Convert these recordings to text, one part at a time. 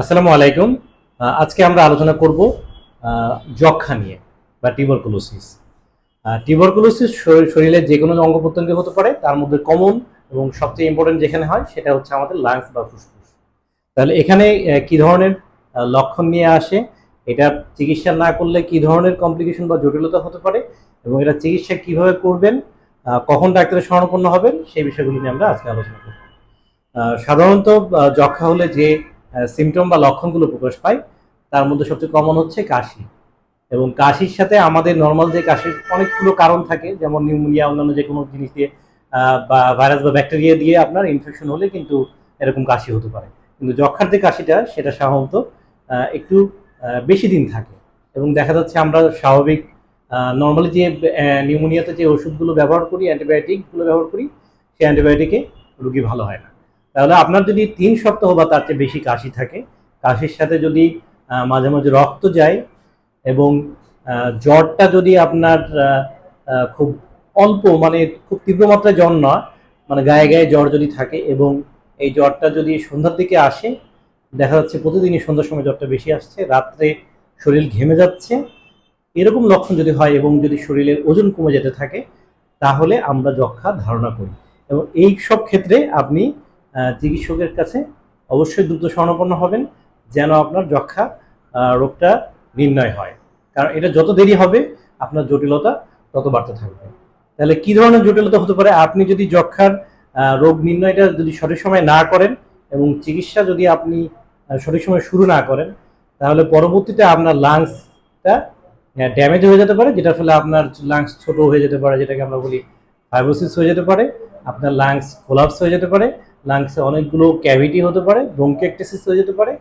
আসসালামু আলাইকুম। আজকে আমরা আলোচনা করব যক্ষা নিয়ে বা টিউবারকুলোসিস টিউবারকুলোসিস শরীরের যে কোনো অঙ্গ প্রত্যঙ্গে হতে পারে, তার মধ্যে কমন এবং সবচেয়ে ইম্পর্টেন্ট যেখানে হয়, সেটা হচ্ছে আমাদের লাংস বা ফুসফুস। তাহলে এখানে কি ধরনের লক্ষণ নিয়ে আসে? এটা চিকিৎসা না করলে কি ধরনের কমপ্লিকেশন বা জটিলতা হতে পারে? এবং এটা চিকিৎসা কীভাবে করবেন? কখন ডাক্তারের শরণাপন্ন হবেন? সেই বিষয়গুলি নিয়ে আমরা আজকে আলোচনা করব। সাধারণত যক্ষা হলে যে সিমটম বা লক্ষণগুলো প্রকাশ পায়, তার মধ্যে সবচেয়ে কমন হচ্ছে কাশি। এবং কাশির সাথে আমাদের নর্মাল যে কাশির অনেকগুলো কারণ থাকে, যেমন নিউমোনিয়া অন্যান্য যে কোনো জিনিস দিয়ে বা ভাইরাস বা ব্যাকটেরিয়া দিয়ে আপনার ইনফেকশন হলে কিন্তু এরকম কাশি হতে পারে। কিন্তু যক্ষার যে কাশিটা, সেটা সাধারণত একটু বেশি দিন থাকে। এবং দেখা যাচ্ছে আমরা স্বাভাবিক নর্মালি যে নিউমোনিয়াতে যে ওষুধগুলো ব্যবহার করি অ্যান্টিবায়োটিকগুলো ব্যবহার করি, সেই অ্যান্টিবায়োটিকে রুগী ভালো হয় না। তাহলে আপনার যদি তিন সপ্তাহ বা তার চেয়ে বেশি কাশি থাকে, কাশির সাথে যদি মাঝে মাঝে রক্ত যায় এবং জ্বরটা যদি আপনার খুব অল্প মানে খুব তীব্র মাত্রায় জ্বর নয় মানে গায়ে গায়ে জ্বর যদি থাকে এবং এই জ্বরটা যদি সন্ধ্যার দিকে আসে, দেখা যাচ্ছে প্রতিদিনই সন্ধ্যার সময় জ্বরটা বেশি আসছে, রাত্রে শরীর ঘেমে যাচ্ছে, এরকম লক্ষণ যদি হয় এবং যদি শরীরের ওজন কমে যেতে থাকে, তাহলে আমরা যক্ষা ধারণা করি। এবং এই সব ক্ষেত্রে আপনি চিকিৎসকের কাছে অবশ্যই দ্রুত শরণাপন্ন হবেন যেন আপনার যক্ষা রোগটা নির্ণয় হয়। কারণ এটা যত দেরি হবে, আপনার জটিলতা তত বাড়তে থাকবে। তাহলে কি ধরনের জটিলতা হতে পারে? আপনি যদি যক্ষার রোগ নির্ণয়টা যদি সঠিক সময় না করেন এবং চিকিৎসা যদি আপনি সঠিক সময় শুরু না করেন, তাহলে পরবর্তীতে আপনার লাংসটা ড্যামেজ হয়ে যেতে পারে, যেটার ফলে আপনার লাংস ছোট হয়ে যেতে পারে, যেটাকে আমরা বলি ফাইব্রোসিস হয়ে যেতে পারে, আপনার লাংস কোলাপস হয়ে যেতে পারে লাংসে অনেকগুলো ক্যাভিটি হতে পারে ব্রোঙ্কিয়াক্টিসিস হয়ে যেতে পারে,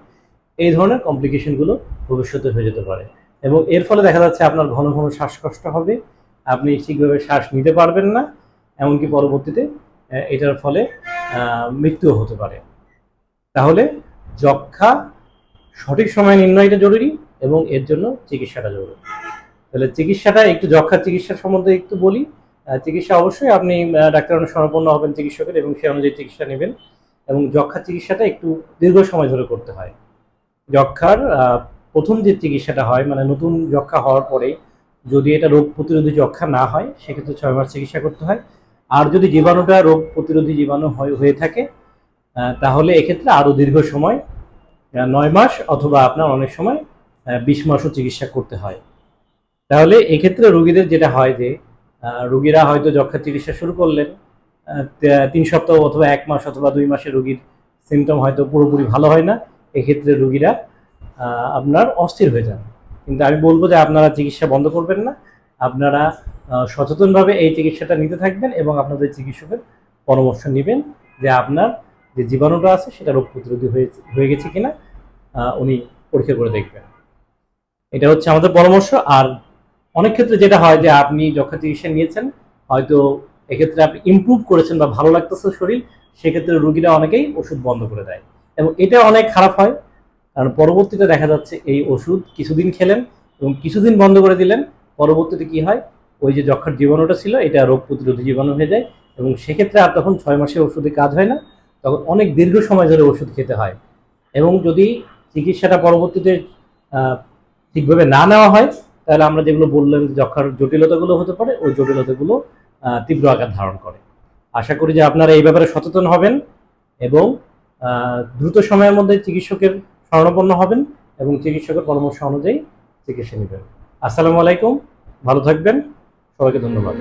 এই ধরনের কমপ্লিকেশনগুলো ভবিষ্যতে হয়ে যেতে পারে। এবং এর ফলে দেখা যাচ্ছে আপনার ঘন ঘন শ্বাসকষ্ট হবে, আপনি ঠিকভাবে শ্বাস নিতে পারবেন না, এমনকি পরবর্তীতে এটার ফলে মৃত্যুও হতে পারে। তাহলে যক্ষা সঠিক সময় নির্ণয়টা জরুরি এবং এর জন্য চিকিৎসাটা জরুরি। তাহলে চিকিৎসাটা, একটু যক্ষার চিকিৎসা সম্বন্ধে একটু বলি। চিকিৎসা অবশ্যই আপনি ডাক্তার শরণাপন্ন হবেন চিকিৎসকের এবং সেই অনুযায়ী চিকিৎসা নেবেন এবং যক্ষার চিকিৎসাটা একটু দীর্ঘ সময় ধরে করতে হয়। যক্ষার প্রথম যে চিকিৎসাটা হয় মানে নতুন যক্ষা হওয়ার পরে যদি এটা রোগ প্রতিরোধী যক্ষা না হয়, সেক্ষেত্রে ছয় মাস চিকিৎসা করতে হয়। আর যদি জীবাণুটা রোগ প্রতিরোধী জীবাণু হয়ে থাকে তাহলে এক্ষেত্রে আরও দীর্ঘ সময় নয় মাস অথবা আপনার অনেক সময় বিশ মাসও চিকিৎসা করতে হয়। তাহলে এক্ষেত্রে রোগীদের যেটা হয় যে রোগীরা হয়তো যক্ষা চিকিৎসা শুরু করলেন তিন সপ্তাহ অথবা এক মাস অথবা দুই মাসে রোগীর সিমটম হয়তো পুরোপুরি ভালো হয় না, এক্ষেত্রে রুগীরা আপনার অস্থির হয়ে যান। কিন্তু আমি বলব যে আপনারা চিকিৎসা বন্ধ করবেন না, আপনারা সচেতনভাবে এই চিকিৎসাটা নিতে থাকবেন এবং আপনাদের চিকিৎসকের পরামর্শ নেবেন যে আপনার যে জীবাণুটা আছে সেটা রোগ প্রতিরোধী হয়ে হয়ে গেছে কিনা উনি পরীক্ষা করে দেখবেন। এটা হচ্ছে আমাদের পরামর্শ, আর অনেক ক্ষেত্রে যেটা হয় যে আপনি যক্ষা চিকিৎসা নিয়েছেন, হয়তো এক্ষেত্রে আপনি ইমপ্রুভ করেছেন বা ভালো লাগতেছে শরীর, সেক্ষেত্রে রুগীরা অনেকেই ওষুধ বন্ধ করে দেয়। এবং এটা অনেক খারাপ হয়, কারণ পরবর্তীতে দেখা যাচ্ছে এই ওষুধ কিছুদিন খেলেন এবং কিছুদিন বন্ধ করে দিলেন, পরবর্তীতে কি হয়? ওই যে যক্ষার জীবাণুটা ছিল, এটা রোগ প্রতিরোধী জীবাণু হয়ে যায় এবং সেক্ষেত্রে আর তখন ছয় মাসের ওষুধে কাজ হয় না, তখন অনেক দীর্ঘ সময় ধরে ওষুধ খেতে হয়। এবং যদি চিকিৎসাটা পরবর্তীতে ঠিকভাবে না নেওয়া হয় তাহলে আমরা যেগুলো বললাম যে যক্ষার জটিলতাগুলো হতে পারে, ওই জটিলতাগুলো তীব্র আকার ধারণ করে। আশা করি যে আপনারা এই ব্যাপারে সচেতন হবেন এবং দ্রুত সময়ের মধ্যে চিকিৎসকের শরণাপন্ন হবেন এবং চিকিৎসকের পরামর্শ অনুযায়ী চিকিৎসা নেবেন। আসসালামু আলাইকুম, ভালো থাকবেন, সবাইকে ধন্যবাদ।